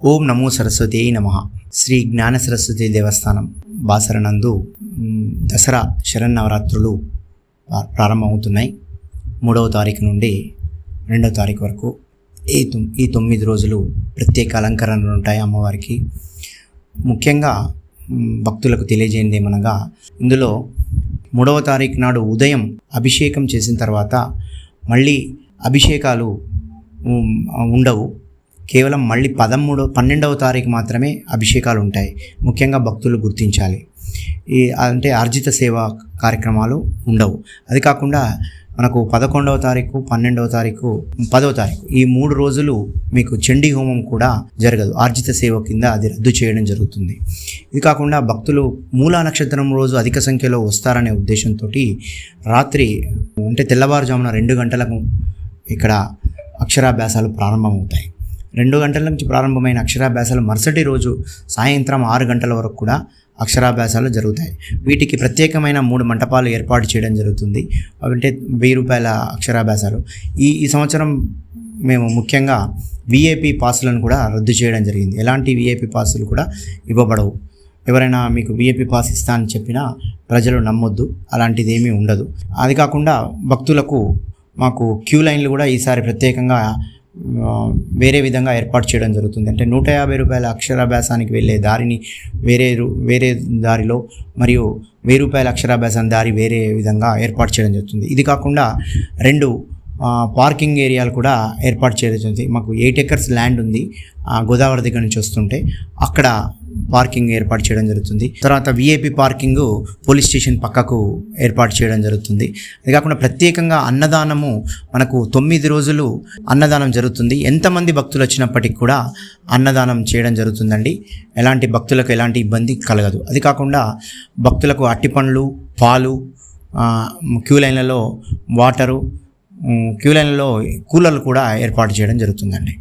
ఓం నమో సరస్వతి నమ. శ్రీ జ్ఞాన సరస్వతి దేవస్థానం బాసరనందు దసరా శరన్నవరాత్రులు ప్రారంభమవుతున్నాయి. మూడవ తారీఖు నుండి రెండవ తారీఖు వరకు ఈ తొమ్ ఈ తొమ్మిది రోజులు ప్రత్యేక అలంకరణలు ఉంటాయి అమ్మవారికి. ముఖ్యంగా భక్తులకు తెలియజేయండి ఏమనగా ఇందులో మూడవ తారీఖు నాడు ఉదయం అభిషేకం చేసిన తర్వాత మళ్ళీ అభిషేకాలు ఉండవు. కేవలం మళ్ళీ పదమూడో పన్నెండవ తారీఖు మాత్రమే అభిషేకాలు ఉంటాయి. ముఖ్యంగా భక్తులు గుర్తించాలి. ఈ అంటే ఆర్జిత సేవ కార్యక్రమాలు ఉండవు. అది కాకుండా మనకు పదకొండవ తారీఖు పన్నెండవ తారీఖు పదవ తారీఖు ఈ మూడు రోజులు మీకు చండీ హోమం కూడా జరగదు. ఆర్జిత సేవ కింద అది రద్దు చేయడం జరుగుతుంది. ఇది కాకుండా భక్తులు మూలా నక్షత్రం రోజు అధిక సంఖ్యలో వస్తారనే ఉద్దేశంతో రాత్రి అంటే తెల్లవారుజామున రెండు గంటలకు ఇక్కడ అక్షరాభ్యాసాలు ప్రారంభమవుతాయి. రెండు గంటల నుంచి ప్రారంభమైన అక్షరాభ్యాసాలు మరుసటి రోజు సాయంత్రం ఆరు గంటల వరకు కూడా అక్షరాభ్యాసాలు జరుగుతాయి. వీటికి ప్రత్యేకమైన మూడు మంటపాలు ఏర్పాటు చేయడం జరుగుతుంది. అంటే వెయ్యి రూపాయల అక్షరాభ్యాసాలు. ఈ ఈ సంవత్సరం మేము ముఖ్యంగా విఐపి పాసులను కూడా రద్దు చేయడం జరిగింది. ఎలాంటి విఐపి పాసులు కూడా ఇవ్వబడవు. ఎవరైనా మీకు విఐపి పాస్ ఇస్తా అని చెప్పినా ప్రజలు నమ్మొద్దు. అలాంటిది ఏమీ ఉండదు. అది కాకుండా భక్తులకు మాకు క్యూ లైన్లు కూడా ఈసారి ప్రత్యేకంగా వేరే విధంగా ఏర్పాటు చేయడం జరుగుతుంది. అంటే నూట యాభై రూపాయల అక్షరాభ్యాసానికి వెళ్ళే దారిని వేరే వేరే దారిలో మరియు వెయ్యి రూపాయల అక్షరాభ్యాసం దారి వేరే విధంగా ఏర్పాటు చేయడం జరుగుతుంది. ఇది కాకుండా రెండు పార్కింగ్ ఏరియాలు కూడా ఏర్పాటు చేయడం జరుగుతుంది. మాకు ఎయిట్ ఎకర్స్ ల్యాండ్ ఉంది ఆ, గోదావరి దగ్గర నుంచి వస్తుంటే. అక్కడ పార్కింగ్ ఏర్పాటు చేయడం జరుగుతుంది. తర్వాత విఐపి పార్కింగ్ పోలీస్ స్టేషన్ పక్కకు ఏర్పాటు చేయడం జరుగుతుంది. అది కాకుండా ప్రత్యేకంగా అన్నదానము మనకు తొమ్మిది రోజులు అన్నదానం జరుగుతుంది. ఎంతమంది భక్తులు వచ్చినప్పటికీ కూడా అన్నదానం చేయడం జరుగుతుందండి. ఎలాంటి భక్తులకు ఎలాంటి ఇబ్బంది కలగదు. అది కాకుండా భక్తులకు అట్టి పండ్లు పాలు క్యూ లైన్లలో వాటరు క్యూ లైన్లలో కూలర్లు కూడా ఏర్పాటు చేయడం జరుగుతుందండి.